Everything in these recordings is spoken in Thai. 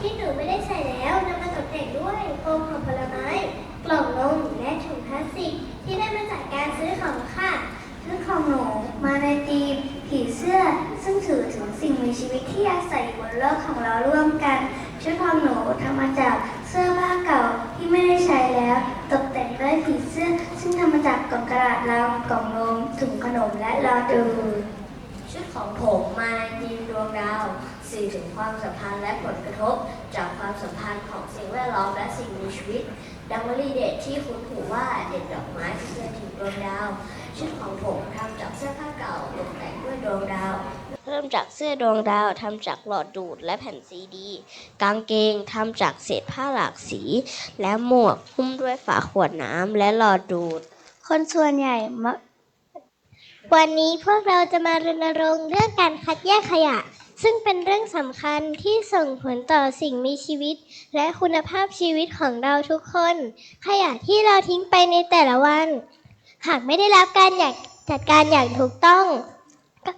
ที่หนูไม่ได้ใส่แล้วนำมาตกแต่งด้วยโฟมของผลไม้ กล่องนมและถุงพลาสติก ที่ได้มาจากการซื้อของค่ะชุดของหนูมาในธีมผีเสื้อ ซึ่งถือถึงสิ่งมีชีวิตที่อาศัยอยู่บนโลกของเราร่วมกัน ชุดของหนูทำมาจากเสื้อผ้าเก่าที่ไม่ได้ใช้แล้ว ตกแต่งด้วยผีเสื้อ ซึ่งทำมาจากกล่องกระดาษลังกล่องนมถุงขนมและลอดู ชุดของผมมาในทีมดวงดาวสื่อถึงความสัมพันธ์และผลกระทบ จากความสัมพันธ์ของสิ่งแวดล้อมและสิ่งมีชีวิตดังวลีเด็ดที่คุ้นหูว่าเด็ดดอกไม้ที่เสื่อถึงดวงดาว ชุดของผมทำจากเสื้อผ้าเก่าตกแต่งด้วยดวงดาว เริ่มจากเสื้อดวงดาวทำจากหลอดดูดและแผ่นซีดี กางเกงทำจากเศษผ้าหลากสี และหมวกหุ้มด้วยฝาขวดน้ำและหลอดดูด คนส่วนใหญ่มัก วันนี้พวกเราจะมารณรงค์เรื่องการคัดแยกขยะ ซึ่งเป็นเรื่องสำคัญที่ส่งผลต่อสิ่งมีชีวิต และคุณภาพชีวิตของเราทุกคน ขยะที่เราทิ้งไปในแต่ละวัน หากไม่ได้รับการอยากจัดการอย่างถูกต้องก็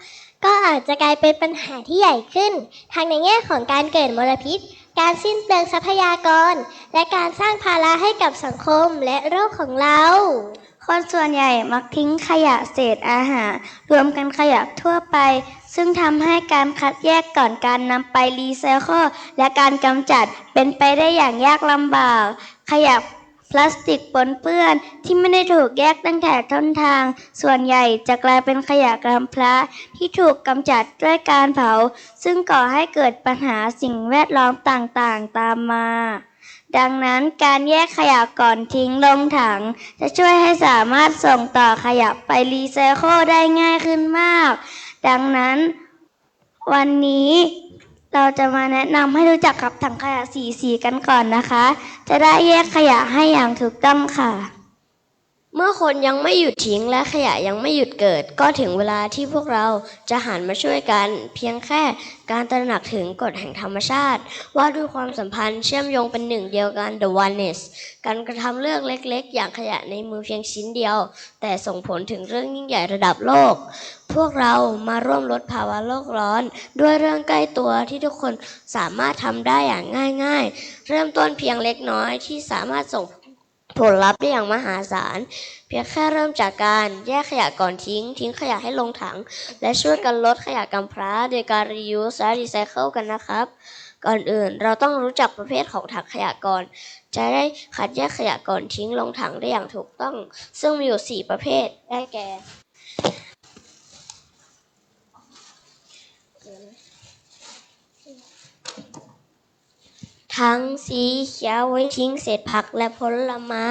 ก็อาจจะกลายเป็นปัญหาที่ใหญ่ขึ้น ทางในแง่ของการเกิดมลพิษ การสิ้นเปลืองทรัพยากร และการสร้างภาระให้กับสังคมและโลกของเรา คนส่วนใหญ่มักทิ้งขยะเศษอาหาร รวมกันขยะทั่วไป ซึ่งทำให้การคัดแยกก่อนการนำไปรีไซเคิลและการกำจัดเป็นไปได้อย่างยากลำบาก ขยะ พลาสติกปนเปื้อนที่ไม่ได้ถูกแยกตั้งแต่ต้นทาง ส่วนใหญ่จะกลายเป็นขยะกำพร้าที่ถูกกำจัดด้วยการเผา ซึ่งก่อให้เกิดปัญหาสิ่งแวดล้อมต่างๆ ตามมา ดังนั้นการแยกขยะก่อนทิ้งลงถัง จะช่วยให้สามารถส่งต่อขยะไปรีไซเคิลได้ง่ายขึ้นมาก ดังนั้น วันนี้ เราจะมาแนะนำให้รู้จักกับถังขยะสีสีกันก่อนนะคะ จะได้แยกขยะให้อย่างถูกต้องค่ะ เมื่อคนยังไม่หยุดทิ้งและขยะยังไม่หยุดเกิด ก็ถึงเวลาที่พวกเราจะหันมาช่วยกัน เพียงแค่การตระหนักถึงกฎแห่งธรรมชาติ ว่าด้วยความสัมพันธ์เชื่อมโยงเป็นหนึ่งเดียวกัน the oneness การกระทำเรื่องเล็กๆ อย่างขยะในมือเพียงชิ้นเดียว แต่ส่งผลถึงเรื่องยิ่งใหญ่ระดับโลก พวกเรามาร่วมลดภาวะโลกร้อน ด้วยเรื่องใกล้ตัวที่ทุกคนสามารถทำได้อย่างง่าย ๆ เริ่มต้นเพียงเล็กน้อยที่สามารถส่ง ผลลัพธ์ได้อย่างมหาศาล เพียงแค่เริ่มจากการแยกขยะก่อนทิ้ง ทิ้งขยะให้ลงถัง และช่วยกันลดขยะกำพร้า โดยการ reuse และ recycle กันนะครับ ก่อนอื่นเราต้องรู้จักประเภทของถังขยะก่อน จะได้คัดแยกขยะก่อนทิ้งลงถังได้อย่างถูกต้อง ซึ่งมีอยู่ 4 ประเภท ได้แก่ ทั้งสีเขียวไว้ทิ้งเศษผักและผลไม้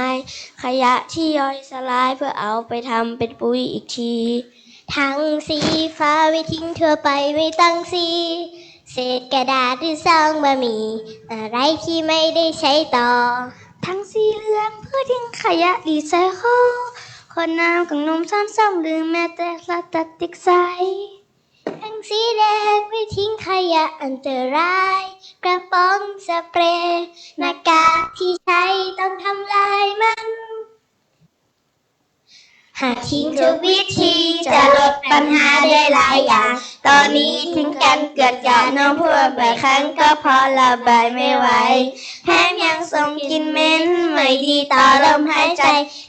ขยะที่ย่อยสลายเพื่อเอาไปทำเป็นปุ๋ยอีกที ทั้งสีฟ้าไว้ทิ้งทั่วไปไม่ตั้งสีเศษกระดาษหรือซองบะหมี่อะไรที่ไม่ได้ใช้ต่อ ทั้งสีเหลืองเพื่อทิ้งขยะรีไซเคิลคนน้ำกับนมซ้ำซ้ำหรือแม้แต่พลาสติกใสทั้งสีแดงไว้ทิ้งขยะอันตราย กระป๋องสเปรย์หน้ากากที่ใช้ต้องทำลายมัน หากทิ้งทุกวิธีจะลดปัญหาได้หลายอย่าง ตอนนี้ทิ้งกันเกิดจากน้ำพัวบ่อยครั้งก็พราะระบายไม่ไหวแถมยังส่งกลินเหม็นไม่ดีต่อลมหายใจ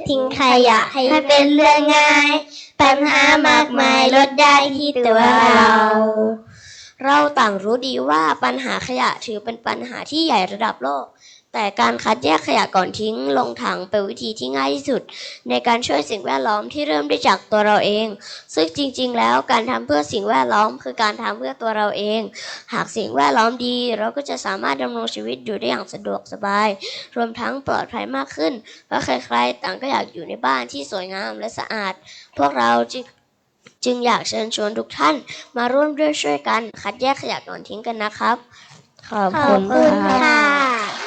ทิ้งขยะให้เป็นเรื่องง่าย ปัญหามากมายลดได้ที่ตัวเรา เราต่างรู้ดีว่าปัญหาขยะถือเป็นปัญหาที่ใหญ่ระดับโลก แต่การคัดแยกขยะก่อนทิ้งลงถังเป็นวิธีที่ง่ายที่สุด ในการช่วยสิ่งแวดล้อมที่เริ่มได้จากตัวเราเอง ซึ่งจริง ๆ แล้วการทำเพื่อสิ่งแวดล้อมคือการทำเพื่อตัวเราเอง หากสิ่งแวดล้อมดี เราก็จะสามารถดำรงชีวิตอยู่ได้อย่างสะดวกสบาย รวมทั้งปลอดภัยมากขึ้นเพราะใครๆต่างก็อยากอยู่ในบ้านที่สวยงามและสะอาด พวกเราจึง จึงอยากเชิญชวนทุกท่านมาร่วมด้วยช่วยกัน คัดแยกขยะก่อนทิ้งกันนะครับ ขอบขอคุบณคุณค่ะค่ะ